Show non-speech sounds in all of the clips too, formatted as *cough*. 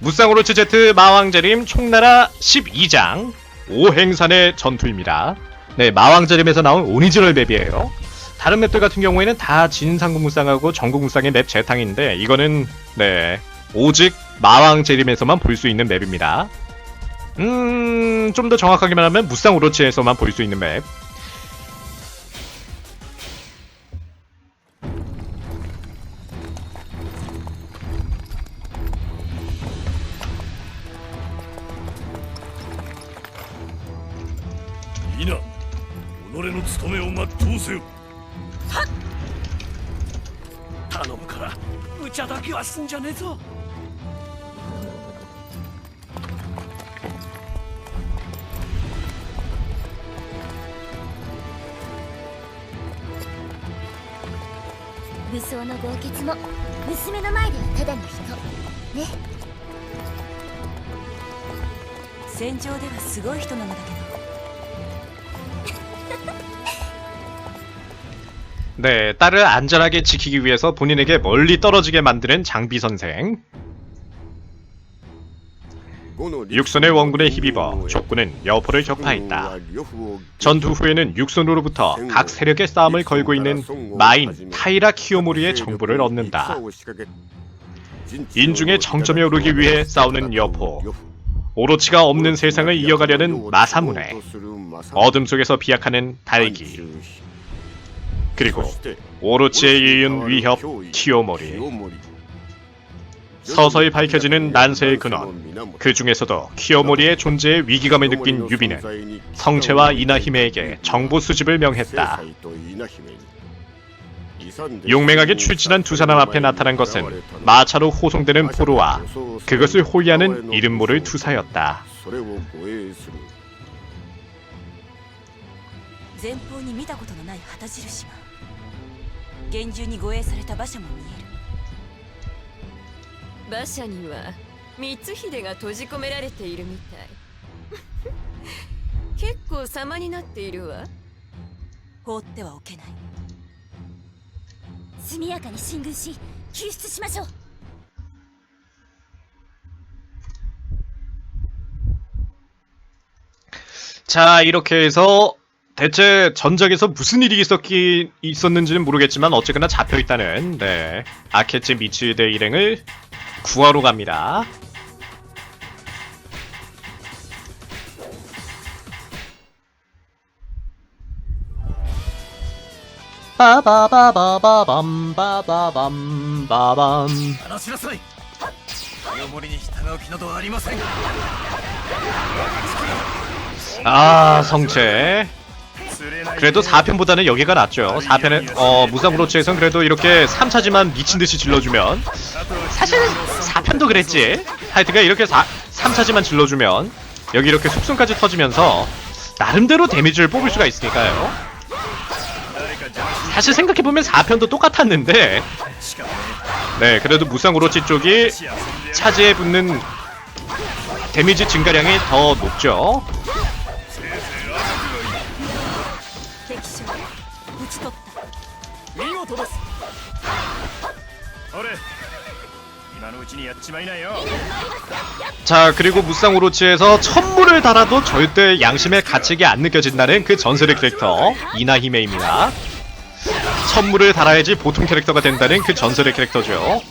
무쌍오로치 Z 마왕재림 총나라 12장 오행산의 전투입니다. 네, 마왕재림에서 나온 오리지널 맵이에요. 다른 맵들 같은 경우에는 다 진상국 무쌍하고 전국 무쌍의 맵 재탕인데 이거는 네 오직 마왕재림에서만 볼 수 있는 맵입니다. 음, 좀 더 정확하게 말하면 무쌍 오로치에서만 볼 수 있는 맵. 皆己の務めを全うせよ。頼むから無茶だけはすんじゃねえぞ。武装の豪傑も娘の前ではただの人。ね。戦場ではすごい人なのだけど 네, 딸을 안전하게 지키기 위해서 본인에게 멀리 떨어지게 만드는 장비 선생. 육선의 원군에 힘입어 족군은 여포를 격파했다. 전투 후에는 육선으로부터 각 세력의 싸움을 걸고 있는 마인 타이라 키오모리의 정보를 얻는다. 인중의 정점에 오르기 위해 싸우는 여포. 오로치가 없는 세상을 이어가려는 마사무네. 어둠 속에서 비약하는 달기. 그리고 오로치에 이은 위협 키오모리. 서서히 밝혀지는 난세의 근원. 그 중에서도 키오모리의 존재에 위기감을 느낀 유비는 성체와 이나히메에게 정보 수집을 명했다. 용맹하게 출진한 두 사람 앞에 나타난 것은 마차로 호송되는 포로와 그것을 호위하는 이름 모를 투사였다. 厳重に護衛された馬車も見える馬車には光秀が閉じ込められているみたい*laughs* 結構様になっているわ放ってはおけない速やかに進軍し救出しましょう 자, 이렇게 해서 대체 전작에서 무슨 일이 있었기 있었는지는 모르겠지만 어쨌거나 잡혀 있다는 네 아케츠 미츠의 일행을 구하러 갑니다. 빠바바바바밤 바바밤 바밤 話しなさい清盛に従う気などありません 아 성체 釣れない 그래도 4편보다는 여기가 낫죠. 4편은 어 무상브로치에선 그래도 이렇게 3차지만 미친듯이 질러주면 사실은 4편도 그랬지. 하여튼간 이렇게 4, 3차지만 질러주면 여기 이렇게 숙순까지 터지면서 나름대로 데미지를 뽑을 수가 있으니까요. 사실 생각해보면 4편도 똑같았는데 네 그래도 무상으로치 쪽이 차지에 붙는 데미지 증가량이 더 높죠. 자 그리고 무쌍 오로치에서 천물을 달아도 절대 양심의 가책이 안 느껴진다는 그 전설의 캐릭터 이나히메입니다. 천물을 달아야지 보통 캐릭터가 된다는 그 전설의 캐릭터죠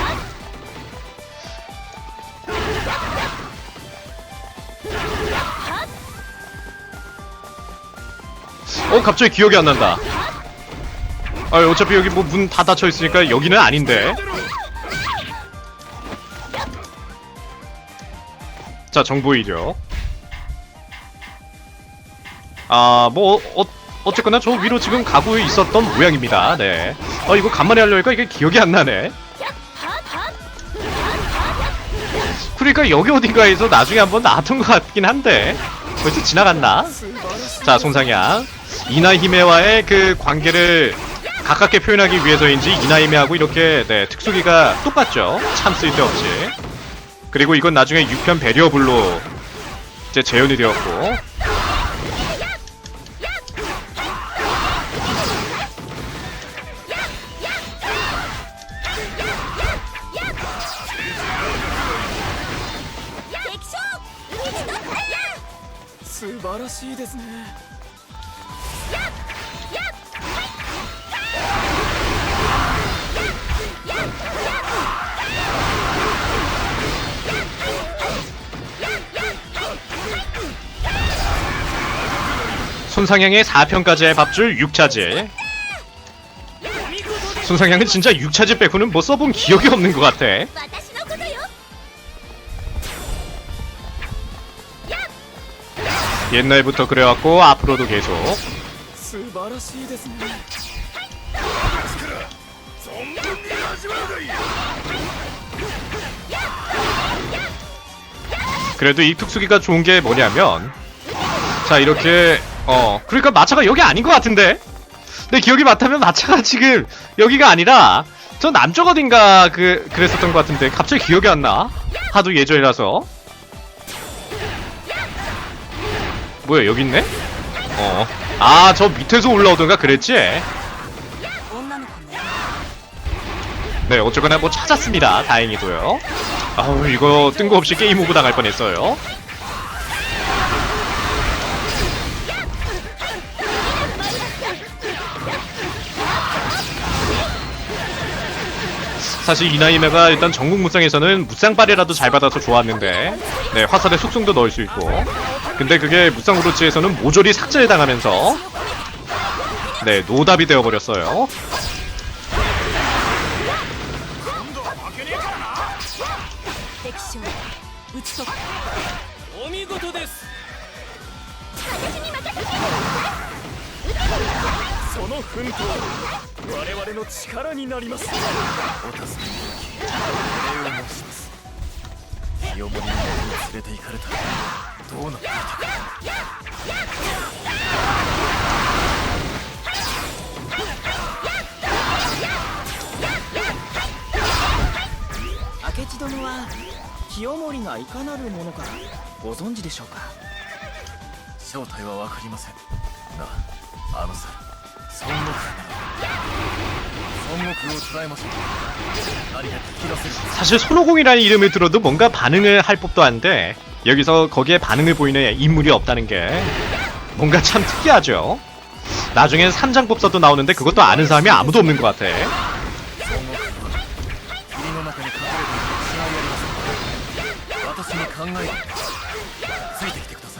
어 갑자기 기억이 안 난다. 아 어차피 여기 뭐 문 다 닫혀 있으니까 여기는 아닌데. 자 정보 이력. 아뭐 어, 어쨌거나 저 위로 지금 가고 있었던 모양입니다. 네. 어, 이거 간만에 하려니까 이게 기억이 안 나네. 그러니까 여기 어딘가에서 나중에 한번 나왔던 것 같긴 한데. 벌써 지나갔나? 자 송상향 이나히메와의 그 관계를 가깝게 표현하기 위해서인지 이나히메하고 이렇게 네, 특수기가 똑같죠. 참 쓸데없이. 그리고 이건 나중에 6편 배려불로 이제 재현이 되었고 손상향의 4편까지의 밥줄 6차지 손상향은 진짜 6차지 빼고는 뭐 써본 기억이 없는 것 같아. 옛날부터 그래왔고 앞으로도 계속. 그래도 이 특수기가 좋은 게 뭐냐면 자 이렇게 어. 그러니까 마차가 여기 아닌 것 같은데? 내 기억이 맞다면 마차가 *laughs* 지금 여기가 아니라 저 남쪽 어딘가 그 그랬었던 것 같은데 갑자기 기억이 안 나? 하도 예전이라서. 뭐야 여기 있네? 어 아 저 밑에서 올라오던가 그랬지? 네 어쨌거나 뭐 찾았습니다. 다행이고요. 아우 이거 뜬금없이 게임 오고 당할 뻔했어요. 사실 이나이메가 일단 전국 무쌍에서는 무쌍발이라도 잘 받아서 좋았는데 네 화살에 속성도 넣을 수 있고. 근데 그게 무쌍 우르치에서는 모조리 삭제를 당하면서 네 노답이 되어버렸어요 我々の力になります。お助けにおき礼を申します清盛の元に連れて行かれたらどうなっていたか明智殿は清盛がいかなるものかご存知でしょうか？正体は分かりませんがあの猿 孫悟空なら孫悟空を捕らえましょう何か聞き出せる 사실 손오공이라는 이름을 들어도 뭔가 반응을 할 법도 한데 여기서 거기에 반응을 보이는 인물이 없다는 게 뭔가 참 특이하죠. 나중엔 삼장법사도 나오는데 그것도 아는 사람이 아무도 없는 것 같아. 孫悟空は霧の中に隠れている違いありません私に考えがありますついてきてください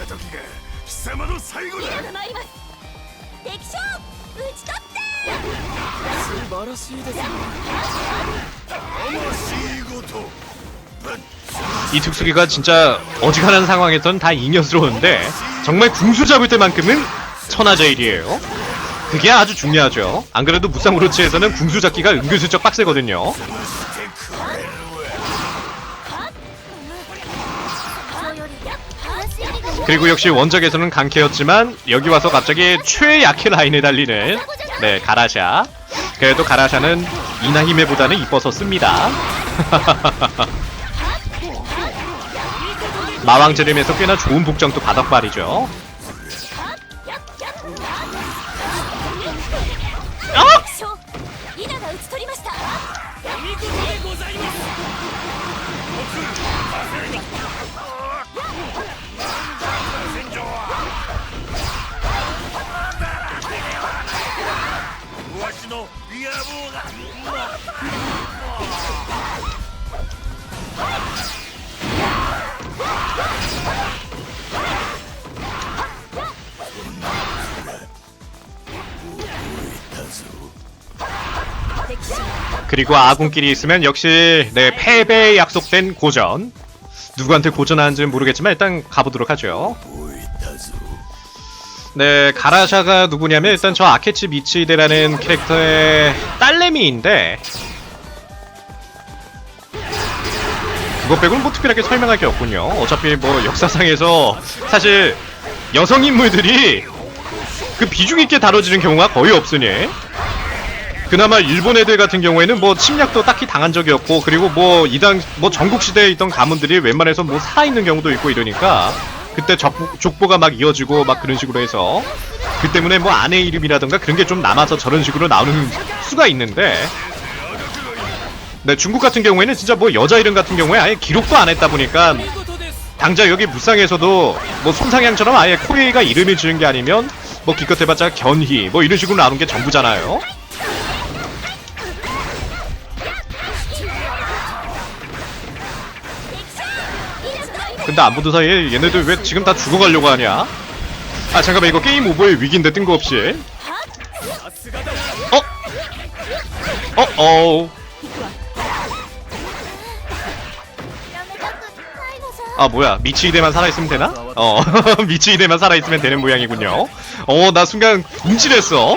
に会った時が貴様の最後だ参ります敵将討ち取って素晴らしいですね魂ごとぶっ 이 특수기가 진짜 어지간한 상황에선 다 인여스러운데 정말 궁수 잡을 때만큼은 천하제일이에요. 그게 아주 중요하죠. 안 그래도 무쌍우로치에서는 궁수 잡기가 은근슬쩍 빡세거든요. 그리고 역시 원작에서는 강캐였지만 여기 와서 갑자기 최약의 라인에 달리는 네 가라샤. 그래도 가라샤는 이나히메보다는 이뻐서 씁니다. *laughs* 마왕제림에서 꽤나 좋은 복장도 바닥발이죠 그리고 아군끼리 있으면 역시 네 패배에 약속된 고전. 누구한테 고전하는지는 모르겠지만 일단 가보도록 하죠. 네, 가라샤가 누구냐면 일단 저 아케치 미치데라는 캐릭터의 딸내미인데 그것 빼고는 뭐 특별하게 설명할 게 없군요. 어차피 뭐 역사상에서 사실 여성 인물들이 그 비중 있게 다뤄지는 경우가 거의 없으니 그나마 일본 애들 같은 경우에는 뭐 침략도 딱히 당한 적이 없고 그리고 뭐 이당 뭐 전국 시대에 있던 가문들이 웬만해서 뭐 살아 있는 경우도 있고 이러니까 그때 족보, 족보가 막 이어지고 막 그런 식으로 해서 그 때문에 뭐 아내 이름이라던가 그런 게 좀 남아서 저런 식으로 나오는 수가 있는데 네 중국 같은 경우에는 진짜 뭐 여자 이름 같은 경우에 아예 기록도 안 했다 보니까 당장 여기 무쌍에서도 뭐 손상향처럼 아예 코레이가 이름을 지은 게 아니면 뭐 기껏 해봤자 견희 뭐 이런 식으로 나오는 게 전부잖아요. 근데 안 보던 사이에 얘네들 왜 지금 다 죽어가려고 하냐? 아 잠깐만 이거 게임 오버의 위기인데 뜬금없이 어? 어? 어우 아 뭐야 미치이대만 살아있으면 되나? 어 *laughs* 미치이대만 살아있으면 되는 모양이군요 어 나 순간 움찔했어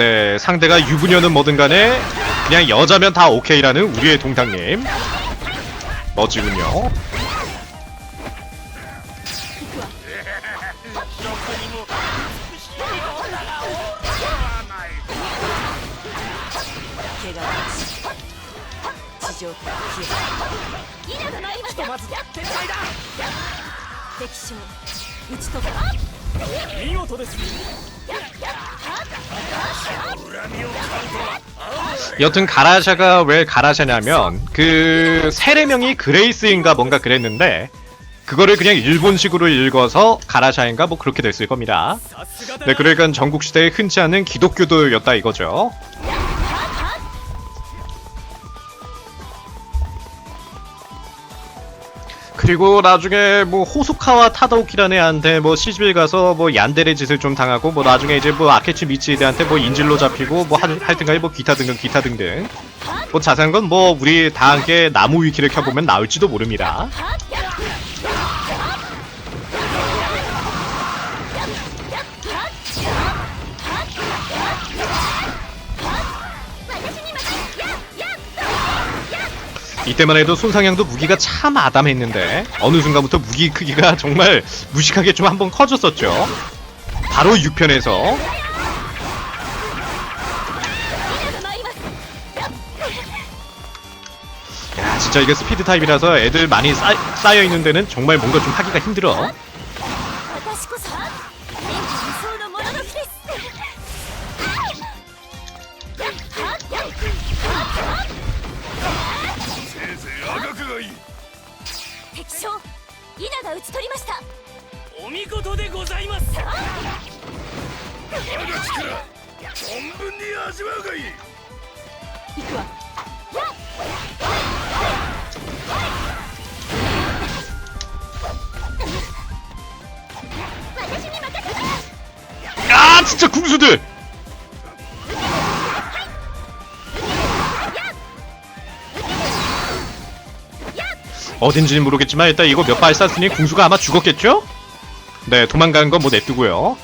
네 상대가 유부녀는 뭐든 간에 그냥 여자면 다 오케이라는 우리의 동탕님 멋지군요 여튼 가라샤가 왜 가라샤냐면 그 세례명이 그레이스인가 뭔가 그랬는데 그거를 그냥 일본식으로 읽어서 가라샤인가 뭐 그렇게 됐을 겁니다. 네, 그러니까 전국시대에 흔치 않은 기독교도였다 이거죠. 그리고 나중에 뭐 호소카와 타다오키라는 애한테 뭐 시집을 가서 뭐 얀데레 짓을 좀 당하고 뭐 나중에 이제 뭐 아케치 미치에대한테 뭐 인질로 잡히고 뭐 하, 하여튼간에 뭐 기타 등등 기타 등등. 뭐 자세한 건 뭐 우리 다 함께 나무 위키를 켜보면 나올지도 모릅니다 이때만 해도 손상향도 무기가 참 아담했는데 어느 순간부터 무기 크기가 *laughs* 정말 무식하게 좀 한번 커졌었죠. 바로 6편에서 야 진짜 이게 스피드 타입이라서 애들 많이 쌓여있는 데는 정말 뭔가 좀 하기가 힘들어 아 진짜 궁수들 어딘지는 모르겠지만 일단 이거 몇 발 쐈으니 궁수가 아마 죽었겠죠? 네 도망가는 건 뭐 냅두고요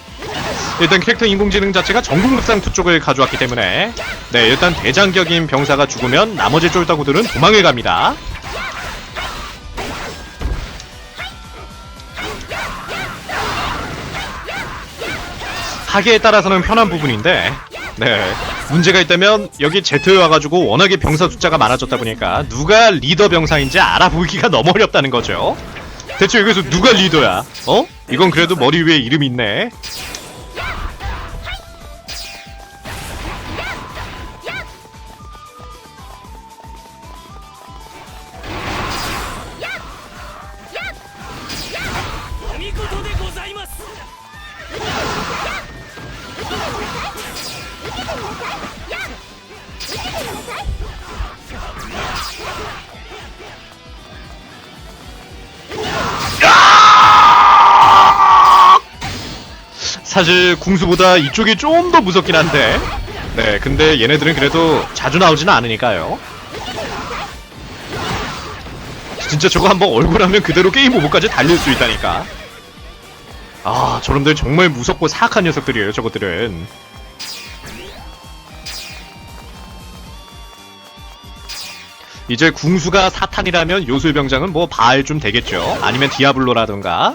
일단 캐릭터 인공지능 자체가 전국극상투 쪽을 가져왔기 때문에 네 일단 대장격인 병사가 죽으면 나머지 쫄다구들은 도망을 갑니다. 하기에 따라서는 편한 부분인데 네 문제가 있다면 여기 제트에 와가지고 워낙에 병사 숫자가 많아졌다 보니까 누가 리더 병사인지 알아보기가 *laughs* 너무 어렵다는 거죠 대체 여기서 누가 리더야 어? 이건 그래도 머리 위에 이름이 있네 사실 궁수보다 이쪽이 좀 더 무섭긴 한데. 네 근데 얘네들은 그래도 자주 나오지는 않으니까요. 진짜 저거 한번 얼굴 하면 그대로 게임 오버까지 달릴 수 있다니까. 아 저놈들 정말 무섭고 사악한 녀석들이에요 저것들은. 이제 궁수가 사탄이라면 요술병장은 뭐 바알 좀 되겠죠. 아니면 디아블로라던가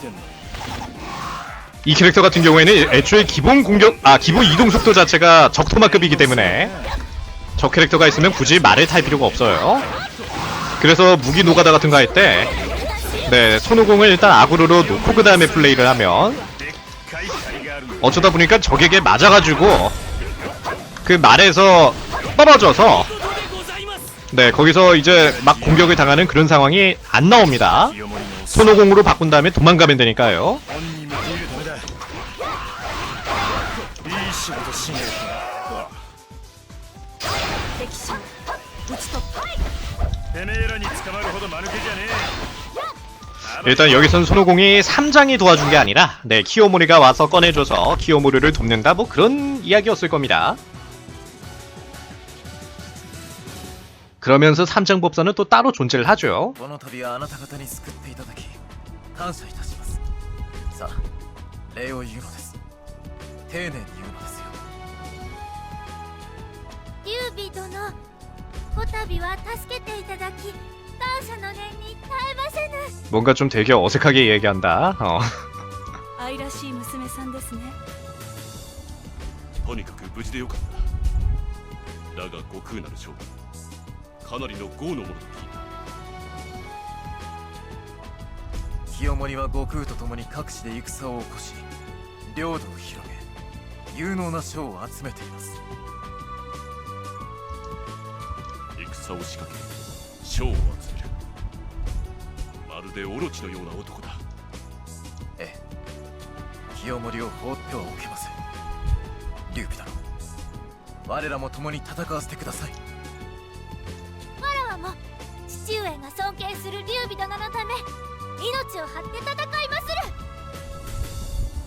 이 캐릭터 같은 경우에는 애초에 기본 공격, 아, 기본 이동 속도 자체가 적토마급이기 때문에 저 캐릭터가 있으면 굳이 말을 탈 필요가 없어요. 그래서 무기 노가다 같은 거 할 때, 네, 손오공을 일단 아구로로 놓고 그 다음에 플레이를 하면 어쩌다 보니까 적에게 맞아가지고 그 말에서 떨어져서 네, 거기서 이제 막 공격을 당하는 그런 상황이 안 나옵니다. 손오공으로 바꾼 다음에 도망가면 되니까요. 일단 여기선 손오공이 3장이 도와준 게 아니라 네 키오모리가 와서 꺼내줘서 키오모리를 돕는다 뭐 그런 이야기였을 겁니다. 그러면서 3장 법사는 또 따로 존재를 하죠. この度はあなた方に救っていただき感謝いたしますさあ礼を言うのです丁寧に言うのですよ劉備殿こたびは助けていただき感謝の念に耐えませぬ 뭔가 좀 되게 어색하게 얘기한다. 어. 愛らしい娘さんですねとにかく無事でよかっただが悟空なる将軍かなりの豪の者と聞いた清盛は悟空と共に各地で戦を起こし領土を広げ有能な将を集めています 戦を仕掛け将を集める。まるでオロチのような男だ。ええ。清盛を放ってはおけません。劉備殿我らも共に戦わせてください。わらわも父上が尊敬する劉備殿のため命を張って戦います